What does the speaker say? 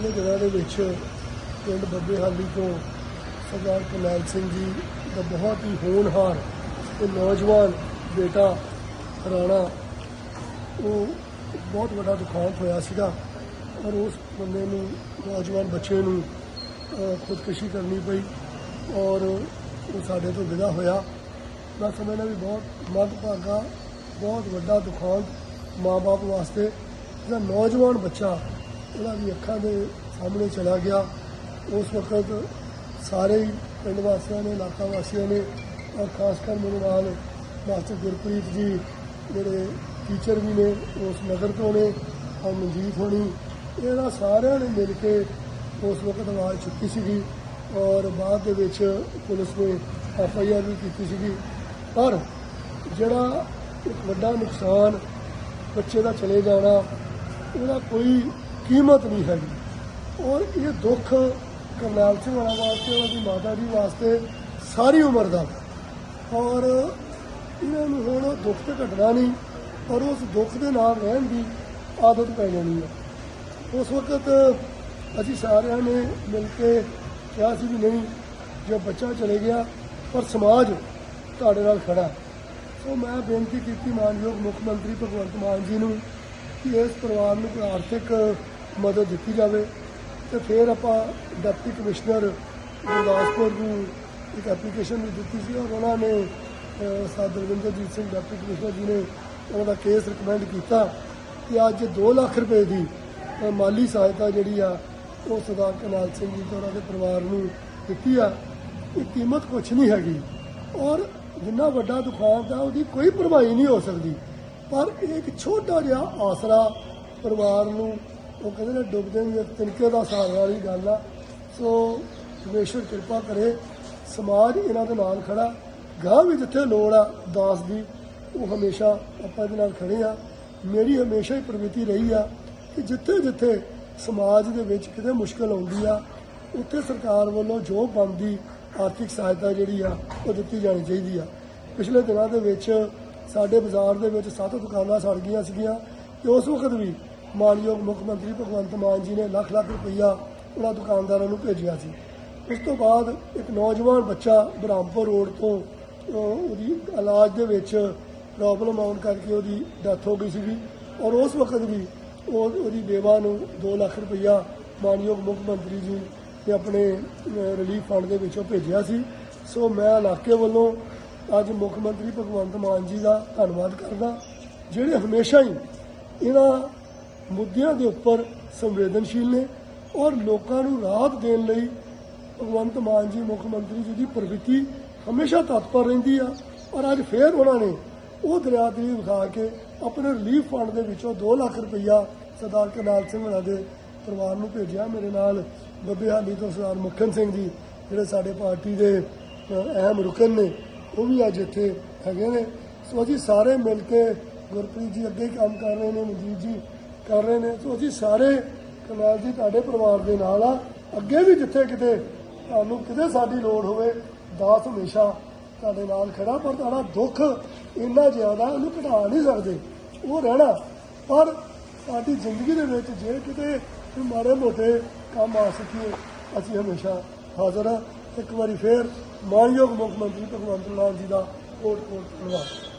ਪਿਛਲੇ ਦਿਨਾਂ ਦੇ ਵਿੱਚ ਪਿੰਡ ਬੱਬੇਹਾਲੀ ਤੋਂ ਸਰਦਾਰ ਕਰਨੈਲ ਸਿੰਘ ਜੀ ਦਾ ਬਹੁਤ ਹੀ ਹੋਣਹਾਰ ਤੇ ਨੌਜਵਾਨ ਬੇਟਾ ਰਾਣਾ, ਉਹ ਬਹੁਤ ਵੱਡਾ ਦੁਖਾਂਤ ਹੋਇਆ ਸੀਗਾ ਔਰ ਉਸ ਬੰਦੇ ਨੂੰ, ਨੌਜਵਾਨ ਬੱਚੇ ਨੂੰ ਖੁਦਕੁਸ਼ੀ ਕਰਨੀ ਪਈ ਔਰ ਉਹ ਸਾਡੇ ਤੋਂ ਵਿਦਾ ਹੋਇਆ। ਮੈਂ ਸਮਝਦਾ ਵੀ ਬਹੁਤ ਮੰਦਭਾਗਾ, ਬਹੁਤ ਵੱਡਾ ਦੁਖਾਂਤ ਮਾਂ-ਬਾਪ ਵਾਸਤੇ। ਜਿਹੜਾ ਨੌਜਵਾਨ ਬੱਚਾ ਉਹਨਾਂ ਦੀ ਅੱਖਾਂ ਦੇ ਸਾਹਮਣੇ ਚਲਾ ਗਿਆ। ਉਸ ਵਕਤ ਸਾਰੇ ਹੀ ਪਿੰਡ ਵਾਸੀਆਂ ਨੇ, ਇਲਾਕਾ ਵਾਸੀਆਂ ਨੇ ਔਰ ਖਾਸ ਕਰ ਮੇਰੇ ਨਾਲ ਮਾਸਟਰ ਗੁਰਪ੍ਰੀਤ ਜੀ, ਜਿਹੜੇ ਟੀਚਰ ਵੀ ਨੇ ਉਸ ਨਗਰ ਤੋਂ ਨੇ ਔਰ ਮਨਜੀਤ ਹੋਣੀ, ਇਹਨਾਂ ਸਾਰਿਆਂ ਨੇ ਮਿਲ ਕੇ ਉਸ ਵਕਤ ਆਵਾਜ਼ ਚੁੱਕੀ ਸੀਗੀ ਔਰ ਬਾਅਦ ਦੇ ਵਿੱਚ ਪੁਲਿਸ ਨੇ ਐਫ ਆਈ ਆਰ ਵੀ ਕੀਤੀ ਸੀਗੀ। ਪਰ ਜਿਹੜਾ ਵੱਡਾ ਨੁਕਸਾਨ ਬੱਚੇ ਦਾ ਚਲੇ ਜਾਣਾ, ਉਹਦਾ ਕੋਈ ਕੀਮਤ ਨਹੀਂ ਹੈਗੀ। ਔਰ ਇਹ ਦੁੱਖ ਕਰਨੈਲ ਸਿੰਘ ਹੋਣਾ ਵਾਸਤੇ ਉਹਨਾਂ ਦੀ ਮਾਤਾ ਜੀ ਵਾਸਤੇ ਸਾਰੀ ਉਮਰ ਦਾ। ਔਰ ਇਹਨਾਂ ਨੂੰ ਹੁਣ ਦੁੱਖ ਤੇ ਘਟਣਾ ਨਹੀਂ ਔਰ ਉਸ ਦੁੱਖ ਦੇ ਨਾਲ ਰਹਿਣ ਦੀ ਆਦਤ ਪੈ ਜਾਣੀ ਹੈ। ਉਸ ਵਕਤ ਅਸੀਂ ਸਾਰਿਆਂ ਨੇ ਮਿਲ ਕੇ ਕਿਹਾ ਸੀ ਵੀ ਨਹੀਂ, ਜੋ ਬੱਚਾ ਚਲੇ ਗਿਆ, ਪਰ ਸਮਾਜ ਤੁਹਾਡੇ ਨਾਲ ਖੜਾ ਸੋ ਮੈਂ ਬੇਨਤੀ ਕੀਤੀ ਮਾਨਯੋਗ ਮੁੱਖ ਮੰਤਰੀ ਭਗਵੰਤ ਮਾਨ ਜੀ ਨੂੰ ਕਿ ਇਸ ਪਰਿਵਾਰ ਨੂੰ ਕੋਈ ਆਰਥਿਕ ਮਦਦ ਦਿੱਤੀ ਜਾਵੇ ਤੇ ਫਿਰ ਆਪਾਂ ਡਿਪਟੀ ਕਮਿਸ਼ਨਰ ਗੁਰਦਾਸਪੁਰ ਨੂੰ ਇੱਕ ਐਪਲੀਕੇਸ਼ਨ ਵੀ ਦਿੱਤੀ ਸੀ ਔਰ ਉਹਨਾਂ ਨੇ ਅਹ, ਦਰਵਿੰਦਰਜੀਤ ਸਿੰਘ ਡਿਪਟੀ ਕਮਿਸ਼ਨਰ ਜੀ ਨੇ ਉਹਨਾਂ ਦਾ ਕੇਸ ਰਿਕਮੈਂਡ ਕੀਤਾ ਕਿ ਅੱਜ 2 ਲੱਖ ਰੁਪਏ ਦੀ ਮਾਲੀ ਸਹਾਇਤਾ ਜਿਹੜੀ ਆ ਉਹ ਸਰਦਾਰ ਕਨਾਲ ਸਿੰਘ ਜੀ ਤੇ ਉਹਨਾਂ ਦੇ ਪਰਿਵਾਰ ਨੂੰ ਦਿੱਤੀ ਆ। ਇਹ ਕੀਮਤ ਕੁਛ ਨਹੀਂ ਹੈਗੀ ਔਰ ਜਿੰਨਾ ਵੱਡਾ ਦੁਖਾਂਤ ਆ ਉਹਦੀ ਕੋਈ ਭਰਵਾਈ ਨਹੀਂ ਹੋ ਸਕਦੀ। ਪਰ ਇਹ ਇੱਕ ਛੋਟਾ ਜਿਹਾ ਆਸਰਾ ਪਰਿਵਾਰ ਨੂੰ ਉਹ ਕਹਿੰਦੇ ਨੇ ਡੁੱਬਦੇ ਨੂੰ ਤਿਨਕੇ ਦਾ ਸਹਾਰਾ ਵਾਲੀ ਗੱਲ ਆ। ਸੋ ਪਰਮੇਸ਼ਵਰ ਕਿਰਪਾ ਕਰੇ, ਸਮਾਜ ਇਹਨਾਂ ਦੇ ਨਾਲ ਖੜਾ। ਗਾਂ ਵੀ ਜਿੱਥੇ ਲੋੜ ਆ, ਦਾਸ ਦੀ, ਉਹ ਹਮੇਸ਼ਾ ਆਪਾਂ ਇਹਦੇ ਨਾਲ ਖੜੇ ਆ। ਮੇਰੀ ਹਮੇਸ਼ਾ ਹੀ ਪ੍ਰਵਿਰਤੀ ਰਹੀ ਆ ਕਿ ਜਿੱਥੇ ਜਿੱਥੇ ਸਮਾਜ ਦੇ ਵਿੱਚ ਕਿਤੇ ਮੁਸ਼ਕਲ ਆਉਂਦੀ ਆ, ਉੱਥੇ ਸਰਕਾਰ ਵੱਲੋਂ ਜੋ ਬੰਦੀ ਆਰਥਿਕ ਸਹਾਇਤਾ ਜਿਹੜੀ ਆ, ਉਹ ਦਿੱਤੀ ਜਾਣੀ ਚਾਹੀਦੀ ਆ। ਪਿਛਲੇ ਦਿਨਾਂ ਦੇ ਵਿੱਚ ਸਾਡੇ ਬਾਜ਼ਾਰ ਦੇ ਵਿੱਚ ਸੱਤ ਦੁਕਾਨਾਂ ਸੜ ਗਈਆਂ ਸੀਗੀਆਂ ਤੇ ਉਸ ਵਕਤ ਵੀ ਮਾਨਯੋਗ ਮੁੱਖ ਮੰਤਰੀ ਭਗਵੰਤ ਮਾਨ ਜੀ ਨੇ ਲੱਖ ਲੱਖ ਰੁਪਈਆ ਉਹਨਾਂ ਦੁਕਾਨਦਾਰਾਂ ਨੂੰ ਭੇਜਿਆ ਸੀ। ਉਸ ਤੋਂ ਬਾਅਦ ਇੱਕ ਨੌਜਵਾਨ ਬੱਚਾ ਬ੍ਰਹਮਪੁਰ ਰੋਡ ਤੋਂ ਉਹਦੀ ਇਲਾਜ ਦੇ ਵਿੱਚ ਪ੍ਰੋਬਲਮ ਆਉਣ ਕਰਕੇ ਉਹਦੀ ਡੈਥ ਹੋ ਗਈ ਸੀਗੀ ਔਰ ਉਸ ਵਕਤ ਵੀ ਉਹ, ਉਹਦੀ ਬੇਵਾ ਨੂੰ 2 ਲੱਖ ਰੁਪਈਆ ਮਾਨਯੋਗ ਮੁੱਖ ਮੰਤਰੀ ਜੀ ਨੇ ਆਪਣੇ ਰਿਲੀਫ ਫੰਡ ਦੇ ਵਿੱਚੋਂ ਭੇਜਿਆ ਸੀ। ਸੋ ਮੈਂ ਇਲਾਕੇ ਵੱਲੋਂ ਅੱਜ ਮੁੱਖ ਮੰਤਰੀ ਭਗਵੰਤ ਮਾਨ ਜੀ ਦਾ ਧੰਨਵਾਦ ਕਰਦਾ, ਜਿਹੜੇ ਹਮੇਸ਼ਾ ਹੀ ਇਹਨਾਂ ਮੁੱਦਿਆਂ ਦੇ ਉੱਪਰ ਸੰਵੇਦਨਸ਼ੀਲ ਨੇ ਔਰ ਲੋਕਾਂ ਨੂੰ ਰਾਹਤ ਦੇਣ ਲਈ ਭਗਵੰਤ ਮਾਨ ਜੀ, ਮੁੱਖ ਮੰਤਰੀ ਜੀ ਦੀ ਪ੍ਰਵਿਰਤੀ ਹਮੇਸ਼ਾ ਤਤਪਰ ਰਹਿੰਦੀ ਆ ਔਰ ਅੱਜ ਫੇਰ ਉਹਨਾਂ ਨੇ ਉਹ ਦਰਿਆ ਦਰਿਆਦਰੀ ਵਿਖਾ ਕੇ ਆਪਣੇ ਰਿਲੀਫ ਫੰਡ ਦੇ ਵਿੱਚੋਂ 2 ਲੱਖ ਰੁਪਈਆ ਸਰਦਾਰ ਕਰਨਾਲ ਸਿੰਘ ਹੋਣਾ ਦੇ ਪਰਿਵਾਰ ਨੂੰ ਭੇਜਿਆ। ਮੇਰੇ ਨਾਲ ਬੱਬੇ ਹਾਲੀ ਤੋਂ ਸਰਦਾਰ ਮੱਖਣ ਸਿੰਘ ਜੀ, ਜਿਹੜੇ ਸਾਡੇ ਪਾਰਟੀ ਦੇ ਅਹਿਮ ਰੁਕਨ ਨੇ, ਉਹ ਵੀ ਅੱਜ ਇੱਥੇ ਹੈਗੇ ਨੇ। ਸੋ ਅਸੀਂ ਸਾਰੇ ਮਿਲ ਕੇ ਗੁਰਪ੍ਰੀਤ ਜੀ ਅੱਗੇ ਹੀ ਕੰਮ ਕਰ ਰਹੇ ਨੇ, ਮਨਜੀਤ ਜੀ ਕਰ ਰਹੇ ਨੇ। ਸੋ ਅਸੀਂ ਸਾਰੇ ਕਰਨਾਲ ਜੀ ਤੁਹਾਡੇ ਪਰਿਵਾਰ ਦੇ ਨਾਲ ਆ। ਅੱਗੇ ਵੀ ਜਿੱਥੇ ਕਿਤੇ ਤੁਹਾਨੂੰ ਕਿਤੇ ਸਾਡੀ ਲੋੜ ਹੋਵੇ, ਦਾਸ ਹਮੇਸ਼ਾ ਤੁਹਾਡੇ ਨਾਲ ਖੜਾ, ਪਰ ਤੁਹਾਡਾ ਦੁੱਖ ਇੰਨਾ ਜ਼ਿਆਦਾ ਉਹਨੂੰ ਘਟਾ ਨਹੀਂ ਸਕਦੇ। ਉਹ ਰਹਿਣਾ। ਪਰ ਸਾਡੀ ਜ਼ਿੰਦਗੀ ਦੇ ਵਿੱਚ ਜੇ ਕਿਤੇ ਕੋਈ ਮਾੜੇ ਮੋਟੇ ਕੰਮ ਆ ਸਕੀਏ, ਅਸੀਂ ਹਮੇਸ਼ਾ ਹਾਜ਼ਰ ਹਾਂ ਇੱਕ ਵਾਰੀ ਫੇਰ ਮਾਨਯੋਗ ਮੁੱਖ ਮੰਤਰੀ ਭਗਵੰਤ ਮਾਨ ਜੀ ਦਾ ਕੋਟ ਕੋਟ ਧੰਨਵਾਦ।